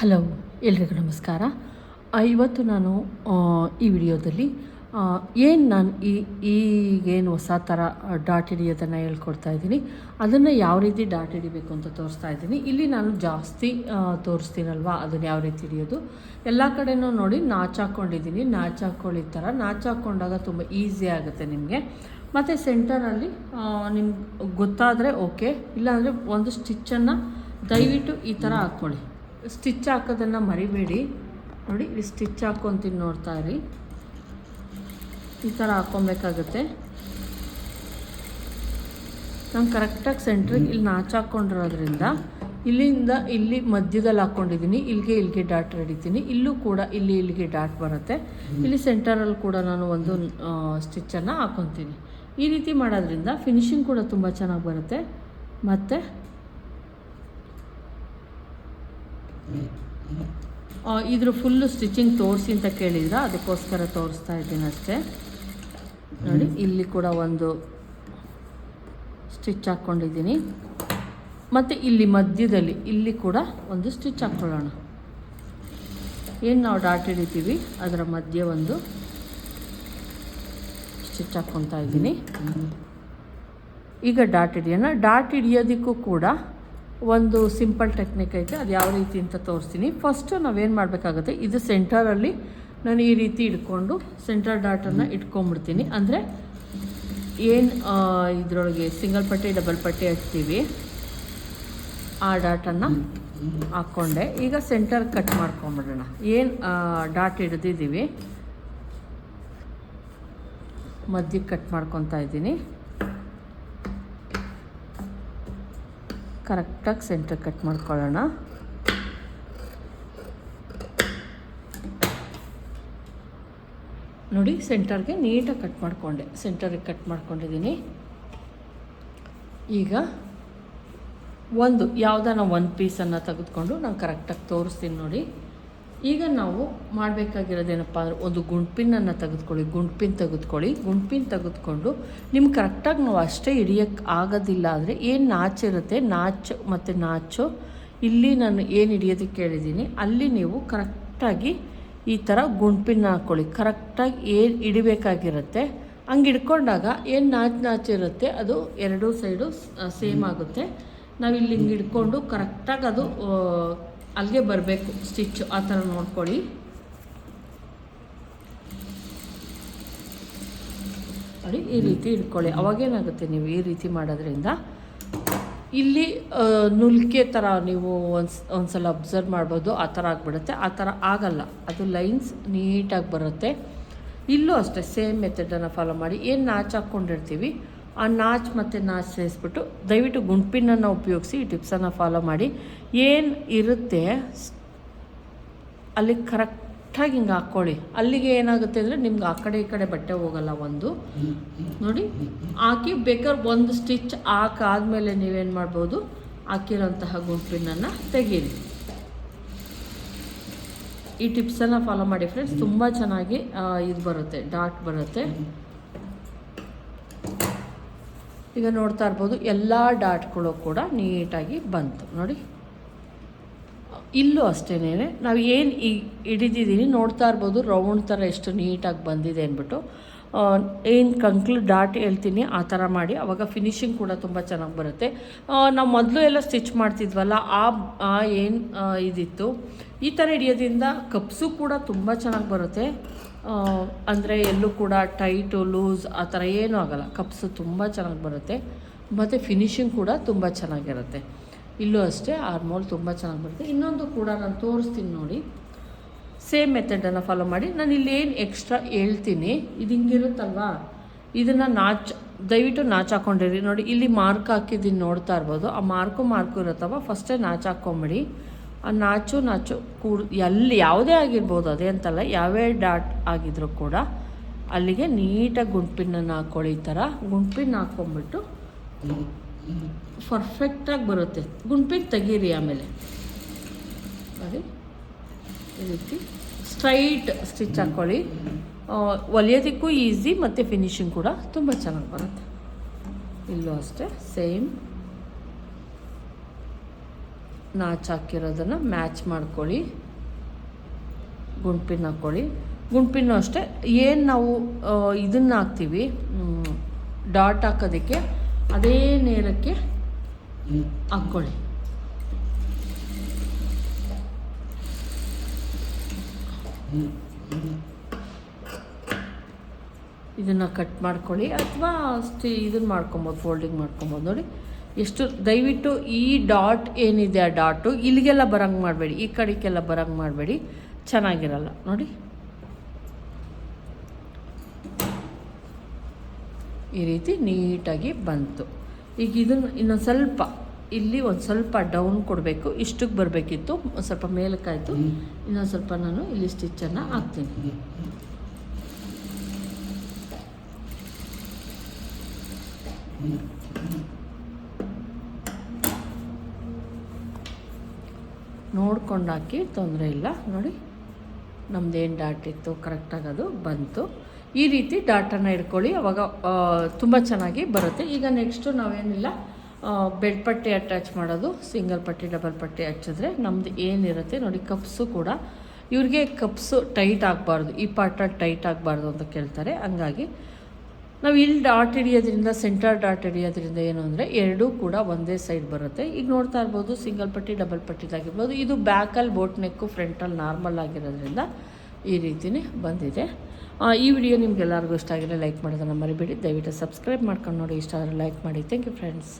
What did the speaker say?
Hello, ಎಲ್ರಿಗೂ ನಮಸ್ಕಾರ. ಇವತ್ತು ನಾನು ಈ ವಿಡಿಯೋದಲ್ಲಿ ಏನು ನಾನು ಈ, ಈಗೇನು ಹೊಸ ಥರ ಡಾಟ್ ಹಿಡಿಯೋದನ್ನು ಹೇಳ್ಕೊಡ್ತಾ ಇದ್ದೀನಿ. ಅದನ್ನು ಯಾವ ರೀತಿ ಡಾಟ್ ಹಿಡಿಬೇಕು ಅಂತ ತೋರಿಸ್ತಾ ಇದ್ದೀನಿ. ಇಲ್ಲಿ ನಾನು ಜಾಸ್ತಿ ತೋರಿಸ್ತೀನಲ್ವ? ಅದನ್ನು ಯಾವ ರೀತಿ ಹಿಡಿಯೋದು? ಎಲ್ಲ ಕಡೆಯೂ ನೋಡಿ ನಾಚ್ ಹಾಕ್ಕೊಂಡಿದ್ದೀನಿ ನಾಚ್ ಥರ ನಾಚ್ ಹಾಕ್ಕೊಂಡಾಗ ತುಂಬ ಈಸಿ ಆಗುತ್ತೆ ನಿಮಗೆ. ಮತ್ತು ಸೆಂಟರಲ್ಲಿ ನಿಮ್ಗೆ ಗೊತ್ತಾದರೆ ಓಕೆ. ಇಲ್ಲಾಂದರೆ ಒಂದು ಸ್ಟಿಚ್ಚನ್ನು ದಯವಿಟ್ಟು ಈ ಥರ ಹಾಕ್ಕೊಳ್ಳಿ. ಸ್ಟಿಚ್ ಹಾಕೋದನ್ನು ಮರಿಬೇಡಿ. ನೋಡಿ, ಇಲ್ಲಿ ಸ್ಟಿಚ್ ಹಾಕ್ಕೊತೀನಿ ನೋಡ್ತಾ ಇರಿ. ಈ ಥರ ಹಾಕ್ಕೊಬೇಕಾಗುತ್ತೆ ನಾನು ಕರೆಕ್ಟಾಗಿ ಸೆಂಟ್ರಿಗೆ ಇಲ್ಲಿ ನಾಚು ಹಾಕ್ಕೊಂಡಿರೋದ್ರಿಂದ ಇಲ್ಲಿಂದ ಇಲ್ಲಿ ಮಧ್ಯದಲ್ಲಿ ಹಾಕ್ಕೊಂಡಿದ್ದೀನಿ ಇಲ್ಲಿಗೆ ಇಲ್ಲಿಗೆ ಡಾಟ್ ಹಿಡಿತೀನಿ. ಇಲ್ಲೂ ಕೂಡ ಇಲ್ಲಿ ಇಲ್ಲಿಗೆ ಡಾಟ್ ಬರುತ್ತೆ. ಇಲ್ಲಿ ಸೆಂಟರಲ್ಲಿ ಕೂಡ ನಾನು ಒಂದು ಸ್ಟಿಚ್ಚನ್ನು ಹಾಕ್ಕೊತೀನಿ ಈ ರೀತಿ ಮಾಡೋದ್ರಿಂದ ಫಿನಿಶಿಂಗ್ ಕೂಡ ತುಂಬ ಚೆನ್ನಾಗಿ ಬರುತ್ತೆ. ಮತ್ತು ಇದ್ರ ಫುಲ್ಲು ಸ್ಟಿಚಿಂಗ್ ತೋರಿಸಿ ಅಂತ ಕೇಳಿದ್ರ, ಅದಕ್ಕೋಸ್ಕರ ತೋರಿಸ್ತಾ ಇದ್ದೀನಿ ಅಷ್ಟೇ. ನೋಡಿ, ಇಲ್ಲಿ ಕೂಡ ಒಂದು ಸ್ಟಿಚ್ ಹಾಕ್ಕೊಂಡಿದ್ದೀನಿ ಮತ್ತು ಇಲ್ಲಿ ಮಧ್ಯದಲ್ಲಿ, ಇಲ್ಲಿ ಕೂಡ ಒಂದು ಸ್ಟಿಚ್ ಹಾಕ್ಕೊಳ್ಳೋಣ. ಏನು ನಾವು ಡಾಟ್ ಹಿಡಿತೀವಿ, ಅದರ ಮಧ್ಯೆ ಒಂದು ಸ್ಟಿಚ್ ಹಾಕ್ಕೊತಾ ಇದ್ದೀನಿ. ಈಗ ಡಾಟ್ ಹಿಡಿಯೋಣ. ಡಾಟ್ ಹಿಡಿಯೋದಕ್ಕೂ ಕೂಡ ಒಂದು ಸಿಂಪಲ್ ಟೆಕ್ನಿಕ್ ಐತೆ ಅದು ಯಾವ ರೀತಿ ಅಂತ ತೋರಿಸ್ತೀನಿ. ಫಸ್ಟು ನಾವೇನು ಮಾಡಬೇಕಾಗುತ್ತೆ ಇದು ಸೆಂಟರಲ್ಲಿ ನಾನು ಈ ರೀತಿ ಇಟ್ಕೊಂಡು ಸೆಂಟರ್ ಡಾಟನ್ನು ಇಟ್ಕೊಂಡ್ಬಿಡ್ತೀನಿ. ಅಂದರೆ ಏನು ಇದರೊಳಗೆ ಸಿಂಗಲ್ ಪಟ್ಟಿ ಡಬಲ್ ಪಟ್ಟಿ ಹಚ್ತೀವಿ ಆ ಡಾಟನ್ನು ಹಾಕ್ಕೊಂಡೆ ಈಗ ಸೆಂಟರ್ ಕಟ್ ಮಾಡ್ಕೊಂಬಿಡೋಣ. ಏನು ಡಾಟ್ ಹಿಡ್ದಿದ್ದೀವಿ ಮಧ್ಯಕ್ಕೆ ಕಟ್ ಮಾಡ್ಕೊತಾ ಇದ್ದೀನಿ. ಕರೆಕ್ಟಾಗಿ ಸೆಂಟರ್ ಕಟ್ ಮಾಡ್ಕೊಳ್ಳೋಣ. ನೋಡಿ, ಸೆಂಟರ್ಗೆ ನೀಟಾಗಿ ಕಟ್ ಮಾಡಿಕೊಂಡೆ. ಸೆಂಟರಿಗೆ ಕಟ್ ಮಾಡ್ಕೊಂಡಿದ್ದೀನಿ. ಈಗ ಒಂದು, ಯಾವುದಾನ ಒಂದು ಪೀಸನ್ನು ತೆಗೆದುಕೊಂಡು ನಾನು ಕರೆಕ್ಟಾಗಿ ತೋರಿಸ್ತೀನಿ ನೋಡಿ. ಈಗ ನಾವು ಮಾಡಬೇಕಾಗಿರೋದೇನಪ್ಪ ಅಂದ್ರೆ ಒಂದು ಗುಂಡ್ಪಿನನ್ನು ತೆಗೆದುಕೊಳ್ಳಿ, ಗುಂಡ್ಪಿನ್ ತೆಗೆದುಕೊಳ್ಳಿ. ಗುಂಡ್ಪಿನ್ ತೆಗೆದುಕೊಂಡು ನಿಮ್ಗೆ ಕರೆಕ್ಟಾಗಿ ನಾವು ಅಷ್ಟೇ ಹಿಡಿಯೋಕ್ಕೆ ಆಗೋದಿಲ್ಲ ಅಂದರೆ ಏನು ನಾಚಿರುತ್ತೆ ನಾಚು ಮತ್ತು ನಾಚು? ಇಲ್ಲಿ ನಾನು ಏನು ಹಿಡಿಯೋದಕ್ಕೆ ಹೇಳಿದ್ದೀನಿ ಅಲ್ಲಿ ನೀವು ಕರೆಕ್ಟಾಗಿ ಈ ಥರ ಗುಂಡ್ಪಿನ ಹಾಕ್ಕೊಳ್ಳಿ ಕರೆಕ್ಟಾಗಿ ಏನು ಹಿಡಿಬೇಕಾಗಿರುತ್ತೆ? ಹಂಗೆ ಹಿಡ್ಕೊಂಡಾಗ ಏನು ನಾಚು ನಾಚಿರುತ್ತೆ ಅದು ಎರಡೂ ಸೈಡು ಸೇಮ್ ಆಗುತ್ತೆ. ನಾವು ಇಲ್ಲಿ ಹಿಂಗೆ ಹಿಡ್ಕೊಂಡು ಕರೆಕ್ಟಾಗಿ ಅದು ಅಲ್ಲಿಗೆ ಬರಬೇಕು ಸ್ಟಿಚ್ ಆ ಥರ ನೋಡ್ಕೊಳ್ಳಿ. ನೋಡಿ, ಈ ರೀತಿ ಇಟ್ಕೊಳ್ಳಿ. ಅವಾಗೇನಾಗುತ್ತೆ ನೀವು ಈ ರೀತಿ ಮಾಡೋದ್ರಿಂದ? ಇಲ್ಲಿ ನುಲ್ಕೆ ಥರ ನೀವು ಒಂದು, ಒಂದ್ಸಲ ಅಬ್ಸರ್ವ್ ಮಾಡ್ಬೋದು, ಆ ಥರ ಆಗಿಬಿಡುತ್ತೆ. ಆ ಥರ ಆಗಲ್ಲ. ಅದು ಲೈನ್ಸ್ ನೀಟಾಗಿ ಬರುತ್ತೆ. ಇಲ್ಲೂ ಅಷ್ಟೇ ಸೇಮ್ ಮೆಥಡನ್ನು ಫಾಲೋ ಮಾಡಿ. ಏನು ನಾಚ್ ಹಾಕ್ಕೊಂಡಿರ್ತೀವಿ? ಆ ನಾಚ್ ಮತ್ತು ನಾಚ್ ಸೇರಿಸ್ಬಿಟ್ಟು ದಯವಿಟ್ಟು ಗುಂಪಿನನ್ನು ಉಪಯೋಗಿಸಿ ಈ ಟಿಪ್ಸನ್ನು ಫಾಲೋ ಮಾಡಿ. ಏನು ಇರುತ್ತೆ, ಅಲ್ಲಿ ಕರೆಕ್ಟಾಗಿ ಹಿಂಗೆ ಹಾಕ್ಕೊಳ್ಳಿ. ಅಲ್ಲಿಗೆ ಏನಾಗುತ್ತೆ ಅಂದರೆ ನಿಮ್ಗೆ ಆ ಕಡೆ ಈ ಕಡೆ ಬಟ್ಟೆ ಹೋಗಲ್ಲ ಒಂದು. ನೋಡಿ, ಹಾಕಿ ಬೇಕಾದ್ರೆ ಒಂದು ಸ್ಟಿಚ್ ಹಾಕಾದ್ಮೇಲೆ ನೀವೇನು ಮಾಡ್ಬೋದು, ಹಾಕಿರೋಂತಹ ಗುಂಪಿನನ್ನು ತೆಗೀರಿ. ಈ ಟಿಪ್ಸನ್ನು ಫಾಲೋ ಮಾಡಿ ಫ್ರೆಂಡ್ಸ್ ತುಂಬ ಚೆನ್ನಾಗಿ ಇದು ಬರುತ್ತೆ ಡಾಟ್ ಬರುತ್ತೆ. ಈಗ ನೋಡ್ತಾ ಇರ್ಬೋದು, ಎಲ್ಲ ಡಾಟ್ಗಳು ಕೂಡ ನೀಟಾಗಿ ಬಂತು. ನೋಡಿ. ಇಲ್ಲೂ ಅಷ್ಟೇ ನಾವು ಏನು ಈ ಹಿಡಿದಿದ್ದೀನಿ ನೋಡ್ತಾ ಇರ್ಬೋದು ರೌಂಡ್ ಥರ ಎಷ್ಟು ನೀಟಾಗಿ ಬಂದಿದೆ ಅಂದ್ಬಿಟ್ಟು. ಏನು ಕಂಕ್ಲು ಡಾಟ್ ಹೇಳ್ತೀನಿ, ಆ ಥರ ಮಾಡಿ. ಆವಾಗ ಫಿನಿಶಿಂಗ್ ಕೂಡ ತುಂಬ ಚೆನ್ನಾಗಿ ಬರುತ್ತೆ. ನಾವು ಮೊದಲು ಎಲ್ಲ ಸ್ಟಿಚ್ ಮಾಡ್ತಿದ್ವಲ್ಲ, ಆ ಏನು ಇದಿತ್ತು. ಈ ಥರ ಹಿಡಿಯೋದ್ರಿಂದ ಕಪ್ಸು ಕೂಡ ತುಂಬ ಚೆನ್ನಾಗಿ ಬರುತ್ತೆ. ಅಂದರೆ ಎಲ್ಲೂ ಕೂಡ ಟೈಟು ಲೂಸ್ ಆ ಥರ ಏನೂ ಆಗಲ್ಲ. ಕಪ್ಸು ತುಂಬ ಚೆನ್ನಾಗಿ ಬರುತ್ತೆ. ಮತ್ತು ಫಿನಿಶಿಂಗ್ ಕೂಡ ತುಂಬ ಚೆನ್ನಾಗಿರುತ್ತೆ. ಇಲ್ಲೂ ಅಷ್ಟೇ ಆರ್ಮೋಲ್ ತುಂಬ ಚೆನ್ನಾಗಿ ಬರುತ್ತೆ. ಇನ್ನೊಂದು ಕೂಡ ನಾನು ತೋರಿಸ್ತೀನಿ ನೋಡಿ. ಸೇಮ್ ಮೆಥಡನ್ನು ಫಾಲೋ ಮಾಡಿ. ನಾನು ಏನು ಎಕ್ಸ್ಟ್ರಾ ಹೇಳ್ತೀನಿ. ಇದು ಹಿಂಗಿರುತ್ತಲ್ವಾ? ಇದನ್ನು ನಾಚ್, ದಯವಿಟ್ಟು ನಾಚ್ ಹಾಕ್ಕೊಂಡಿರಿ ನೋಡಿ, ಇಲ್ಲಿ ಮಾರ್ಕ್ ಹಾಕಿದ್ದೀನಿ ನೋಡ್ತಾ ಇರ್ಬೋದು. ಆ ಮಾರ್ಕು ಮಾರ್ಕು ಇರುತ್ತವ ಫಸ್ಟೇ ನಾಚ್ ಹಾಕ್ಕೊಂಬಿಡಿ ನಾಚು ನಾಚು ಕೂಡ ಎಲ್ಲಿ ಯಾವುದೇ ಆಗಿರ್ಬೋದು ಅದೇ ಅಂತಲ್ಲ ಯಾವ್ಯಾವ ಡಾಟ್ ಆಗಿದ್ರು ಕೂಡ ಅಲ್ಲಿಗೆ ನೀಟಾಗಿ ಗುಂಡ್ಪಿನನ್ನು ಹಾಕ್ಕೊಳ್ಳಿ ಈ ಥರ. ಗುಂಡ್ಪಿನ ಹಾಕ್ಕೊಂಬಿಟ್ಟು ಪರ್ಫೆಕ್ಟಾಗಿ ಬರುತ್ತೆ. ಗುಂಡ್ಪಿನ ತೆಗೀರಿ ಆಮೇಲೆ. ಸರಿ ಈ ರೀತಿ ಸ್ಟ್ರೈಟ್ ಸ್ಟಿಚ್ ಹಾಕ್ಕೊಳ್ಳಿ ಹೊಲಿಯೋದಕ್ಕೂ ಈಸಿ ಮತ್ತು ಫಿನಿಶಿಂಗ್ ಕೂಡ ತುಂಬ ಚೆನ್ನಾಗಿ ಬರುತ್ತೆ. ಇಲ್ಲೂ ಅಷ್ಟೇ ಸೇಮ್ ನಾಚ್ ಹಾಕಿರೋದನ್ನು ಮ್ಯಾಚ್ ಮಾಡ್ಕೊಳ್ಳಿ. ಗುಂಡ್ಪಿನ್ ಹಾಕ್ಕೊಳ್ಳಿ ಗುಂಡ್ಪಿನ್ನು ಅಷ್ಟೇ, ಏನು ನಾವು ಇದನ್ನು ಹಾಕ್ತೀವಿ ಡಾಟ್ ಹಾಕೋದಕ್ಕೆ ಅದೇ ನೇರಕ್ಕೆ ಹಾಕ್ಕೊಳ್ಳಿ ಇದನ್ನು ಕಟ್ ಮಾಡ್ಕೊಳ್ಳಿ, ಅಥವಾ ಇದನ್ನು ಮಾಡ್ಕೊಬೋದು, ಫೋಲ್ಡಿಂಗ್ ಮಾಡ್ಕೊಬೋದು, ನೋಡಿ. ಎಷ್ಟು ದಯವಿಟ್ಟು ಈ ಡಾಟ್ ಏನಿದೆ ಆ ಡಾಟು ಇಲ್ಲಿಗೆಲ್ಲ ಬರಂಗೆ ಮಾಡಬೇಡಿ ಈ ಕಡೆಗೆಲ್ಲ ಬರಂಗೆ ಮಾಡಬೇಡಿ ಚೆನ್ನಾಗಿರಲ್ಲ. ನೋಡಿ. ಈ ರೀತಿ ನೀಟಾಗಿ ಬಂತು. ಈಗ ಇದನ್ನು ಇನ್ನೊಂದು ಸ್ವಲ್ಪ ಇಲ್ಲಿ ಒಂದು ಸ್ವಲ್ಪ ಡೌನ್ ಕೊಡಬೇಕು ಇಷ್ಟಕ್ಕೆ ಬರಬೇಕಿತ್ತು ಒಂದು ಸ್ವಲ್ಪ ಮೇಲಕ್ಕಾಯಿತು. ಇನ್ನೊಂದು ಸ್ವಲ್ಪ ನಾನು ಇಲ್ಲಿ ಸ್ಟಿಚ್ಚನ್ನು ಹಾಕ್ತೀನಿ. ನೋಡ್ಕೊಂಡು ಹಾಕಿ ತೊಂದರೆ ಇಲ್ಲ. ನೋಡಿ ನಮ್ಮದೇನು ಡಾಟ್ ಇತ್ತು ಕರೆಕ್ಟಾಗಿ ಅದು ಬಂತು. ಈ ರೀತಿ ಡಾಟನ್ನು ಇಟ್ಕೊಳ್ಳಿ ಅವಾಗ ತುಂಬ ಚೆನ್ನಾಗಿ ಬರುತ್ತೆ. ಈಗ ನೆಕ್ಸ್ಟು ನಾವೇನಿಲ್ಲ ಬೆಡ್ ಪಟ್ಟಿ ಅಟ್ಯಾಚ್ ಮಾಡೋದು ಸಿಂಗಲ್ ಪಟ್ಟಿ ಡಬಲ್ ಪಟ್ಟಿ ಹಚ್ಚಿದ್ರೆ ನಮ್ದು ಏನಿರುತ್ತೆ ನೋಡಿ ಕಪ್ಸು ಕೂಡ. ಇವ್ರಿಗೆ ಕಪ್ಸು ಟೈಟ್ ಆಗಬಾರ್ದು. ಈ ಪಾಟ ಟೈಟ್ ಆಗಬಾರ್ದು ಅಂತ ಕೇಳ್ತಾರೆ. ಹಂಗಾಗಿ ನಾವು ಇಲ್ಲಿ ಡಾಟ್ ಹಿಡಿಯೋದ್ರಿಂದ ಸೆಂಟರ್ ಡಾಟ್ ಹಿಡಿಯೋದ್ರಿಂದ ಏನು ಅಂದರೆ ಎರಡೂ ಕೂಡ ಒಂದೇ ಸೈಡ್ ಬರುತ್ತೆ. ಈಗ ನೋಡ್ತಾ ಇರ್ಬೋದು, ಸಿಂಗಲ್ ಪಟ್ಟಿ, ಡಬಲ್ ಪಟ್ಟಿದಾಗಿರ್ಬೋದು. ಇದು ಬ್ಯಾಕಲ್ಲಿ ಬೋಟ್ ನೆಕ್ಕು ಫ್ರಂಟಲ್ಲಿ ನಾರ್ಮಲ್ ಆಗಿರೋದ್ರಿಂದ ಈ ರೀತಿಯೇ ಬಂದಿದೆ. ಈ ವಿಡಿಯೋ ನಿಮ್ಗೆಲ್ಲರಿಗೂ ಇಷ್ಟ ಆಗಿದೆ ಲೈಕ್ ಮಾಡೋದನ್ನು ಮರಿಬೇಡಿ. ದಯವಿಟ್ಟು ಸಬ್ಸ್ಕ್ರೈಬ್ ಮಾಡ್ಕೊಂಡು ನೋಡಿ. ಇಷ್ಟ ಆದರೆ ಲೈಕ್ ಮಾಡಿ. Thank you friends.